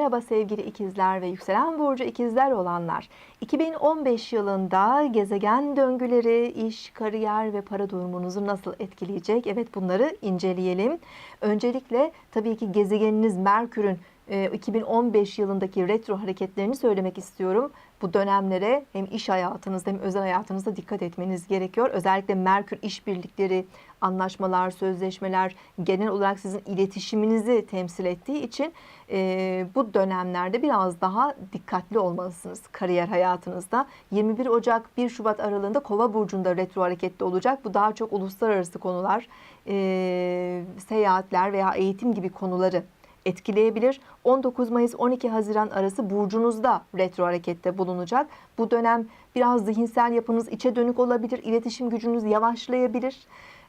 Merhaba sevgili ikizler ve yükselen burcu ikizler olanlar. 2015 yılında gezegen döngüleri, iş, kariyer ve para durumunuzu nasıl etkileyecek? Evet bunları inceleyelim. Öncelikle tabii ki gezegeniniz Merkür'ün e, 2015 yılındaki retro hareketlerini söylemek istiyorum. Bu dönemlere hem iş hayatınızda hem özel hayatınızda dikkat etmeniz gerekiyor. Özellikle Merkür işbirlikleri, anlaşmalar, sözleşmeler genel olarak sizin iletişiminizi temsil ettiği için e, bu dönemlerde biraz daha dikkatli olmalısınız kariyer hayatınızda. 21 Ocak 1 Şubat aralığında Kova burcunda retro hareketli olacak. Bu daha çok uluslararası konular, e, seyahatler veya eğitim gibi konuları etkileyebilir. 19 Mayıs 12 Haziran arası burcunuzda retro harekette bulunacak. Bu dönem biraz zihinsel yapınız içe dönük olabilir, iletişim gücünüz yavaşlayabilir.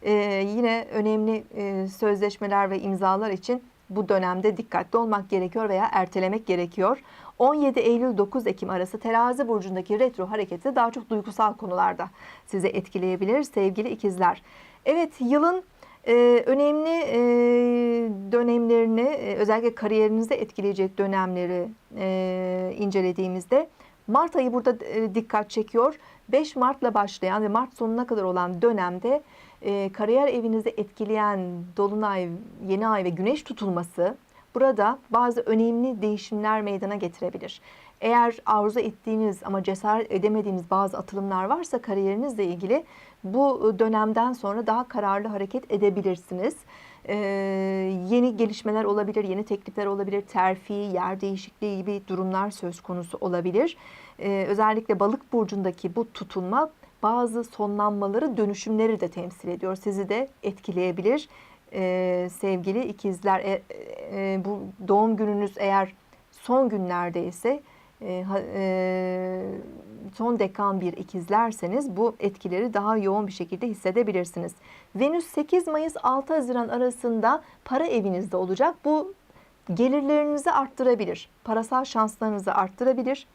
Ee, yine önemli e, sözleşmeler ve imzalar için bu dönemde dikkatli olmak gerekiyor veya ertelemek gerekiyor. 17 Eylül 9 Ekim arası terazi burcundaki retro hareketi daha çok duygusal konularda size etkileyebilir sevgili ikizler. Evet yılın ee, önemli e, dönemlerini e, özellikle kariyerinizi etkileyecek dönemleri e, incelediğimizde Mart ayı burada e, dikkat çekiyor. 5 Mart'la başlayan ve Mart sonuna kadar olan dönemde e, kariyer evinizi etkileyen Dolunay, Yeni Ay ve Güneş tutulması burada bazı önemli değişimler meydana getirebilir. Eğer arzu ettiğiniz ama cesaret edemediğiniz bazı atılımlar varsa kariyerinizle ilgili bu dönemden sonra daha kararlı hareket edebilirsiniz. Ee, yeni gelişmeler olabilir, yeni teklifler olabilir, terfi, yer değişikliği gibi durumlar söz konusu olabilir. Ee, özellikle balık burcundaki bu tutulma bazı sonlanmaları, dönüşümleri de temsil ediyor. Sizi de etkileyebilir. Ee, sevgili ikizler, e, e, bu doğum gününüz eğer son günlerdeyse e, e, son dekan bir ikizlerseniz bu etkileri daha yoğun bir şekilde hissedebilirsiniz. Venüs 8 Mayıs 6 Haziran arasında para evinizde olacak. Bu gelirlerinizi arttırabilir. Parasal şanslarınızı arttırabilir.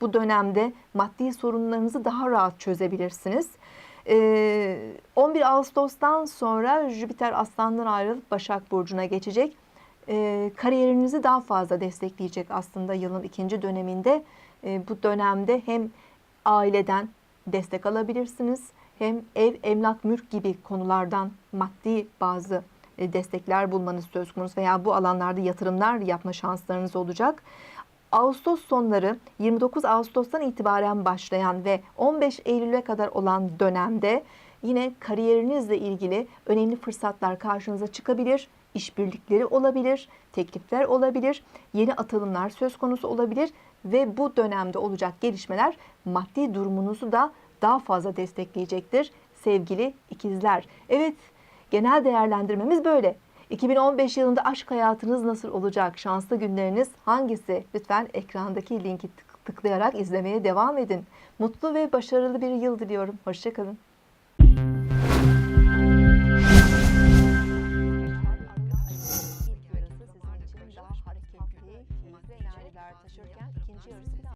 Bu dönemde maddi sorunlarınızı daha rahat çözebilirsiniz. 11 Ağustos'tan sonra Jüpiter Aslan'dan ayrılıp Başak Burcu'na geçecek e, kariyerinizi daha fazla destekleyecek aslında yılın ikinci döneminde. E, bu dönemde hem aileden destek alabilirsiniz hem ev, emlak, mülk gibi konulardan maddi bazı e, destekler bulmanız söz konusu veya bu alanlarda yatırımlar yapma şanslarınız olacak. Ağustos sonları 29 Ağustos'tan itibaren başlayan ve 15 Eylül'e kadar olan dönemde yine kariyerinizle ilgili önemli fırsatlar karşınıza çıkabilir işbirlikleri olabilir, teklifler olabilir, yeni atılımlar söz konusu olabilir ve bu dönemde olacak gelişmeler maddi durumunuzu da daha fazla destekleyecektir sevgili ikizler. Evet, genel değerlendirmemiz böyle. 2015 yılında aşk hayatınız nasıl olacak? Şanslı günleriniz hangisi? Lütfen ekrandaki linki tıklayarak izlemeye devam edin. Mutlu ve başarılı bir yıl diliyorum. Hoşçakalın.